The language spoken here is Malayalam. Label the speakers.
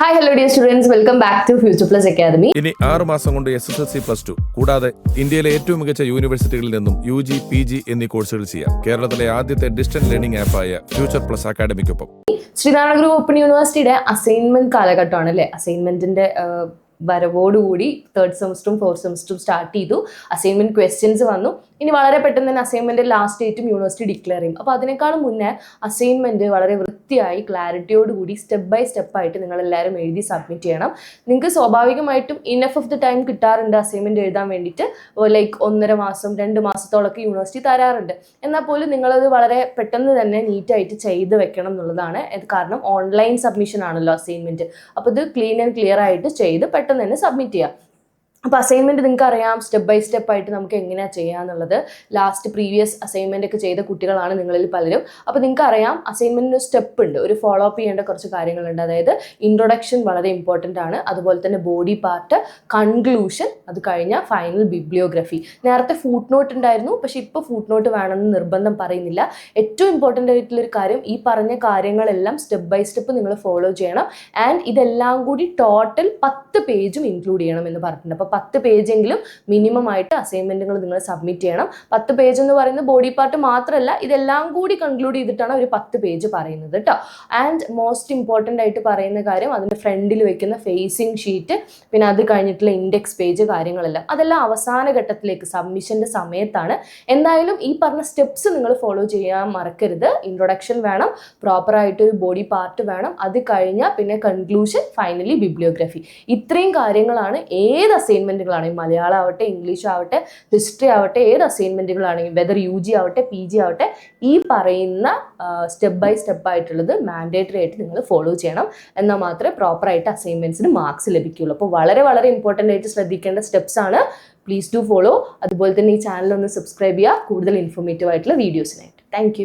Speaker 1: Hi hello dear students welcome back to future plus academy
Speaker 2: ഇനി ആറ് മാസം കൊണ്ട് S S L C plus two കൂടാതെ ഇന്ത്യയിലെ ഏറ്റവും മികച്ച യൂണിവേഴ്സിറ്റികളിൽ നിന്നും യു ജി പി ജി എന്നീ കോഴ്സുകൾ ചെയ്യാം. കേരളത്തിലെ ആദ്യത്തെ ഡിസ്റ്റന്റ് ലേണിംഗ് ആപ്പായ ഫ്യൂച്ചർ പ്ലസ് അക്കാദമിക്കൊപ്പം
Speaker 1: ശ്രീനാരായണ ഗുരു ഓപ്പൺ യൂണിവേഴ്സിറ്റിയുടെ അസൈൻമെന്റ് കാലഘട്ടമാണ് അല്ലേ അസൈൻമെന്റിന്റെ വരവോടുകൂടി തേർഡ് സെമസ്റ്ററും ഫോർത്ത് സെമസ്റ്ററും സ്റ്റാർട്ട് ചെയ്തു. അസൈൻമെന്റ് ക്വസ്റ്റ്യൻസ് വന്നു. ഇനി വളരെ പെട്ടെന്ന് തന്നെ അസൈൻമെന്റ് ലാസ്റ്റ് ഡേറ്റും യൂണിവേഴ്സിറ്റി ഡിക്ലെയർ ചെയ്യും. അപ്പോൾ അതിനേക്കാളും മുന്നേ അസൈൻമെന്റ് വളരെ വൃത്തിയായി ക്ലാരിറ്റിയോട് കൂടി സ്റ്റെപ്പ് ബൈ സ്റ്റെപ്പ് ആയിട്ട് നിങ്ങൾ എല്ലാവരും എഴുതി സബ്മിറ്റ് ചെയ്യണം. നിങ്ങൾക്ക് സ്വാഭാവികമായിട്ടും ഇനഫ് ഓഫ് ദി ടൈം കിട്ടാറുണ്ട് അസൈൻമെന്റ് എഴുതാൻ വേണ്ടിയിട്ട്. ലൈക്ക് ഒന്നര മാസം രണ്ട് മാസത്തോളൊക്കെ യൂണിവേഴ്സിറ്റി തരാറുണ്ട്. എന്നാൽ പോലും നിങ്ങളത് വളരെ പെട്ടെന്ന് തന്നെ നീറ്റായിട്ട് ചെയ്ത് വെക്കണം എന്നുള്ളതാണ്. കാരണം ഓൺലൈൻ സബ്മിഷൻ ആണല്ലോ അസൈൻമെന്റ് അപ്പോൾ ഇത് ക്ലീൻ ആൻഡ് ക്ലിയർ ആയിട്ട് ചെയ്ത് പെട്ടെന്ന് തന്നെ സബ്മിറ്റ് ചെയ്യാം. അപ്പോൾ അസൈൻമെന്റ് നിങ്ങൾക്ക് അറിയാം സ്റ്റെപ്പ് ബൈ സ്റ്റെപ്പ് ആയിട്ട് നമുക്ക് എങ്ങനെയാണ് ചെയ്യാന്നുള്ളത് ലാസ്റ്റ് പ്രീവിയസ് അസൈൻമെന്റ് ഒക്കെ ചെയ്ത കുട്ടികളാണ് നിങ്ങളിൽ പലരും. അപ്പോൾ നിങ്ങൾക്ക് അറിയാം അസൈൻമെന്റിന് ഒരു സ്റ്റെപ്പ് ഉണ്ട്. ഒരു ഫോളോ അപ്പ് ചെയ്യേണ്ട കുറച്ച് കാര്യങ്ങളുണ്ട്. അതായത് ഇൻട്രൊഡക്ഷൻ വളരെ ഇമ്പോർട്ടന്റ് ആണ്. അതുപോലെ തന്നെ ബോഡി പാർട്ട് കൺക്ലൂഷൻ അത് കഴിഞ്ഞാൽ ഫൈനൽ ബിബ്ലിയോഗ്രഫി നേരത്തെ ഫൂട്ട് നോട്ട് ഉണ്ടായിരുന്നു പക്ഷേ ഇപ്പോൾ ഫൂട്ട് നോട്ട് വേണമെന്ന് നിർബന്ധം പറയുന്നില്ല. ഏറ്റവും ഇമ്പോർട്ടന്റ് ആയിട്ടുള്ളൊരു കാര്യം ഈ പറഞ്ഞ കാര്യങ്ങളെല്ലാം സ്റ്റെപ്പ് ബൈ സ്റ്റെപ്പ് നിങ്ങൾ ഫോളോ ചെയ്യണം. ആൻഡ് ഇതെല്ലാം കൂടി ടോട്ടൽ പത്ത് പേജും ഇൻക്ലൂഡ് ചെയ്യണം എന്ന് പറഞ്ഞിട്ടുണ്ട്. അപ്പോൾ പത്ത് പേജെങ്കിലും മിനിമം ആയിട്ട് അസൈൻമെന്റുകൾ നിങ്ങൾ സബ്മിറ്റ് ചെയ്യണം. പത്ത് പേജ് എന്ന് പറയുന്നത് ബോഡി പാർട്ട് മാത്രമല്ല ഇതെല്ലാം കൂടി കൺക്ലൂഡ് ചെയ്തിട്ടാണ് ഒരു പത്ത് പേജ് പറയുന്നത് കേട്ടോ ആൻഡ് മോസ്റ്റ് ഇമ്പോർട്ടന്റ് ആയിട്ട് പറയുന്ന കാര്യം അതിന്റെ ഫ്രണ്ടിൽ വെക്കുന്ന ഫേസിങ് ഷീറ്റ് പിന്നെ അത് കഴിഞ്ഞിട്ടുള്ള ഇൻഡെക്സ് പേജ് കാര്യങ്ങളെല്ലാം. അതെല്ലാം അവസാന ഘട്ടത്തിലേക്ക് സബ്മിഷന്റെ സമയത്താണ്. എന്തായാലും ഈ പറഞ്ഞ സ്റ്റെപ്സ് നിങ്ങൾ ഫോളോ ചെയ്യാൻ മറക്കരുത്. ഇൻട്രൊഡക്ഷൻ വേണം പ്രോപ്പറായിട്ട് ഒരു ബോഡി പാർട്ട് വേണം. അത് കഴിഞ്ഞാൽ പിന്നെ കൺക്ലൂഷൻ ഫൈനലി ബിബ്ലിയോഗ്രഫി ഇത്രയും കാര്യങ്ങളാണ് ഏത് അസൈൻമെന്റുകളാണെങ്കിലും മലയാളം ആവട്ടെ ഇംഗ്ലീഷ് ആവട്ടെ ഹിസ്റ്ററി ആവട്ടെ ഏത് അസൈൻമെന്റുകളാണെങ്കിലും വെതർ യു ജി ആവട്ടെ പി ജി ആവട്ടെ ഈ പറയുന്ന സ്റ്റെപ്പ് ബൈ സ്റ്റെപ്പ് ആയിട്ടുള്ളത് മാൻഡേറ്ററി ആയിട്ട് നിങ്ങൾ ഫോളോ ചെയ്യണം. എന്നാൽ മാത്രമേ പ്രോപ്പറായിട്ട് അസൈൻമെന്റ്സിന് മാർക്സ് ലഭിക്കുകയുള്ളൂ. അപ്പോൾ വളരെ വളരെ ഇമ്പോർട്ടന്റ് ആയിട്ട് ശ്രദ്ധിക്കേണ്ട സ്റ്റെപ്സ് ആണ്. പ്ലീസ് ഡു ഫോളോ അതുപോലെ തന്നെ ഈ ചാനൽ ഒന്ന് സബ്സ്ക്രൈബ് ചെയ്യുക. കൂടുതൽ ഇൻഫോർമേറ്റീവ് ആയിട്ടുള്ള വീഡിയോസിനായിട്ട് താങ്ക്